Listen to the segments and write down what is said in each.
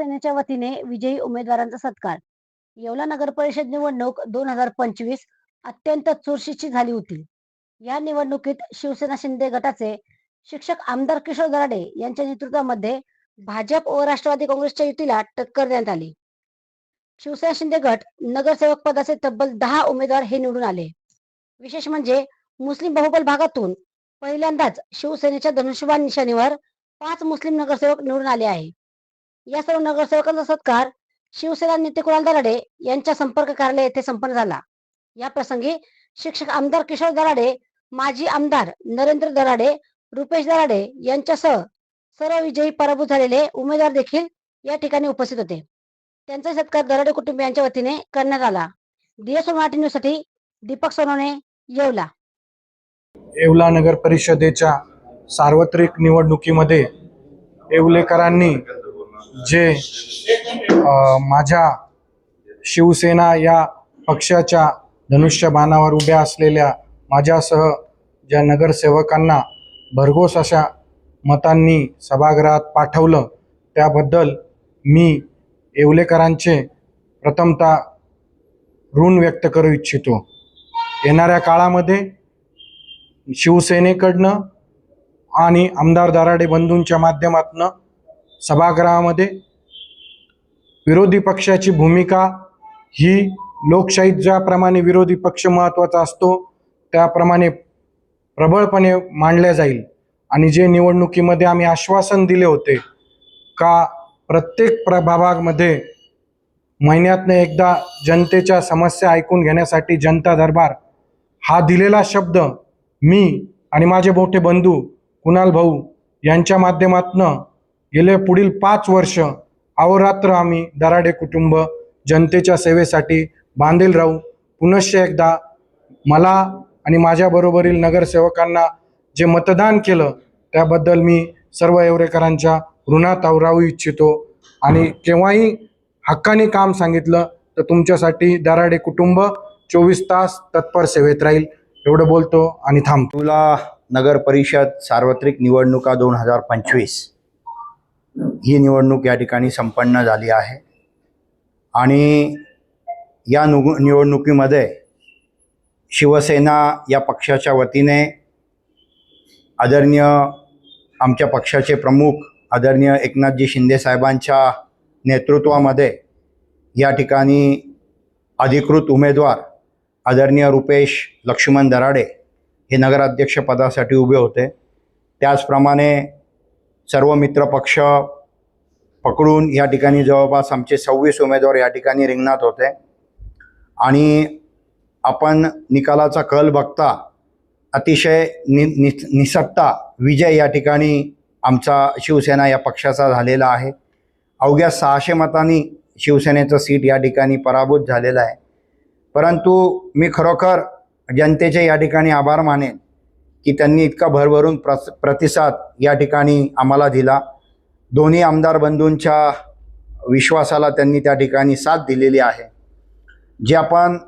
शिवसेनेच्या वतीने विजयी उमेदवारांचा सत्कार. येवला नगर परिषद निवडणूक दोन हजार पंचवीस अत्यंत चुरशीची झाली होती. या निवडणुकीत शिवसेना शिंदे गटाचे शिक्षक आमदार किशोर दराडे यांच्या नेतृत्वामध्ये भाजप व राष्ट्रवादी काँग्रेसच्या युतीला टक्कर देण्यात आली. शिवसेना शिंदे गट नगरसेवक पदाचे तब्बल दहा उमेदवार हे निवडून आले. विशेष म्हणजे मुस्लिम बहुबल भागातून पहिल्यांदाच शिवसेनेच्या धनुष्यबाण निशाणीवर पाच मुस्लिम नगरसेवक निवडून आले आहे. या सर्व नगरसेवकांचा सत्कार शिवसेना नेते कुणाल दराडे यांच्या संपर्क कार्यालय येथे संपन्न झाला. या प्रसंगी शिक्षक आमदार किशोर दराडे माजी आमदार नरेंद्र दराडे रुपेश दराडे यांच्यासह सर्व विजयी पराभूत झालेले उमेदवार देखील या ठिकाणी उपस्थित होते. त्यांचा सत्कार दराडे कुटुंबियांच्या वतीने करण्यात आला. डीएस मराठी न्यूजसाठी दीपक सोनवणे येवला. येवला नगर परिषदेच्या सार्वत्रिक निवडणुकीमध्ये येवलेकरांनी जे माझ्या शिवसेना या पक्षाच्या धनुष्यबाणावर उभ्या असलेल्या माझ्यासह ज्या नगरसेवकांना भरघोस अशा मतांनी सभागृहात पाठवलं त्याबद्दल मी येवलेकरांचे प्रथमतः ऋण व्यक्त करू इच्छितो. येणाऱ्या काळामध्ये शिवसेनेकडनं आणि आमदार दराडे बंधूंच्या माध्यमातनं सभागृहामध्ये विरोधी पक्षाची भूमिका ही लोकशाहीत ज्याप्रमाणे विरोधी पक्ष महत्त्वाचा असतो. त्याप्रमाणे प्रबळपणे मांडल्या जाईल. आणि जे निवडणुकीमध्ये आम्ही आश्वासन दिले होते का प्रत्येक प्रभागामध्ये महिन्यातनं एकदा जनतेच्या समस्या ऐकून घेण्यासाठी जनता दरबार हा दिलेला शब्द मी आणि माझे मोठे बंधू कुणाल भाऊ यांच्या माध्यमातनं गेले पुढील पाच वर्ष अहोरात्र आम्ही दराडे कुटुंब जनतेच्या सेवेसाठी बांधील राहू. पुनश्च एकदा मला आणि माझ्याबरोबरील नगरसेवकांना जे मतदान केलं त्याबद्दल मी सर्व येवरेकरांच्या ऋणात आवरावू इच्छितो. आणि केव्हाही हक्काने काम सांगितलं तर तुमच्यासाठी दराडे कुटुंब चोवीस तास तत्पर सेवेत राहील. एवढं बोलतो आणि थांबतो. तुला नगर परिषद सार्वत्रिक निवडणुका दोन हजार पंचवीस. ही निवडणूक या ठिकाणी संपन्न झाली आहे. आणि या नु निवडणुकीमध्ये शिवसेना या पक्षाच्या वतीने आदरणीय आमच्या पक्षाचे प्रमुख आदरणीय एकनाथजी शिंदेसाहेबांच्या नेतृत्वामध्ये या ठिकाणी अधिकृत उमेदवार आदरणीय रुपेश लक्ष्मण दराडे हे नगराध्यक्षपदासाठी उभे होते. त्याचप्रमाणे सर्व मित्र पक्ष पकडून या ठिकाणी जवळपास आमचे सव्वीस उमेदवार या ठिकाणी रिंगणात होते. आणि आपण निकालाचा कल बघता अतिशय नि नि निसत्ता विजय या ठिकाणी आमचा शिवसेना या पक्षाचा झालेला आहे. अवघ्या सहाशे मतांनी शिवसेनेचं सीट या ठिकाणी पराभूत झालेलं आहे. परंतु मी खरोखर जनतेचे या ठिकाणी आभार मानेन. की त्यांनी इतका भरभरून प्रस प्रतिसाद या ठिकाणी आम्हाला दिला. दोन्ही आमदार बंधूंच्या विश्वासाला त्यांनी त्या ठिकाणी साथ दिलेली आहे. जे आपण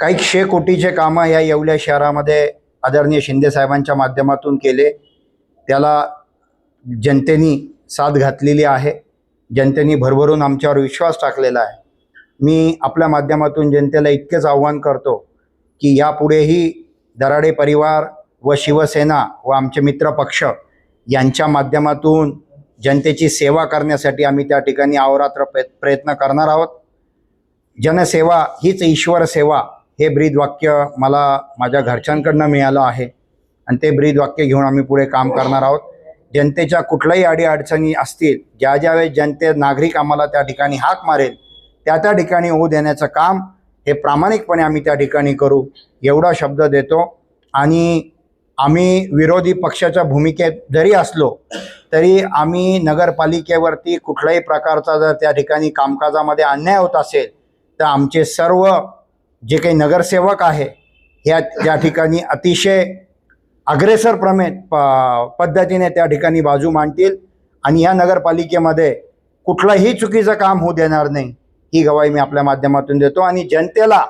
काही शे कोटीचे कामं या येवल्या शहरामध्ये आदरणीय शिंदेसाहेबांच्या माध्यमातून केले त्याला जनतेनी साथ घातलेली आहे. जनतेने भरभरून आमच्यावर विश्वास टाकलेला आहे. मी आपल्या माध्यमातून जनतेला इतकेच आव्हान करतो की यापुढेही दराडे परिवार व शिवसेना व आमचे मित्र पक्ष यांच्या माध्यमातून जनतेची सेवा करण्यासाठी आम्ही त्या ठिकाणी अहोरात्र प्रयत्न करणार आहोत. जनसेवा हीच ईश्वर सेवा हे ब्रीद वाक्य मला माझ्या घरच्यांकडनं मिळालं आहे. आणि ते ब्रीद वाक्य घेऊन आम्ही पुढे काम करणार आहोत. जनतेच्या कुठल्याही अडीअडचणी असतील ज्या ज्यावेळेस जनते नागरिक आम्हाला त्या ठिकाणी हाक मारेल त्या त्या ठिकाणी होऊ देण्याचं काम हे प्रामाणिकपणे आम्ही त्या ठिकाणी करू एवढा शब्द देतो. आणि आम्ही विरोधी पक्षाच्या भूमिकेत जरी असलो तरी आम्ही नगरपालिकेवरती कुठल्याही प्रकारचा जर त्या ठिकाणी कामकाजामध्ये अन्याय होत असेल तर आमचे सर्व जे काही नगरसेवक आहे ह्या त्या ठिकाणी अतिशय अग्रेसरप्रमे प पद्धतीने त्या ठिकाणी बाजू मांडतील. आणि या नगरपालिकेमध्ये कुठलंही चुकीचं काम होऊ देणार नाही. ही गवाही मी आपल्या माध्यमातून देतो आणि जनतेला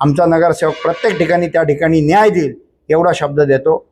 आमचा नगरसेवक प्रत्येक ठिकाणी त्या ठिकाणी न्याय देईल एवढा शब्द देतो.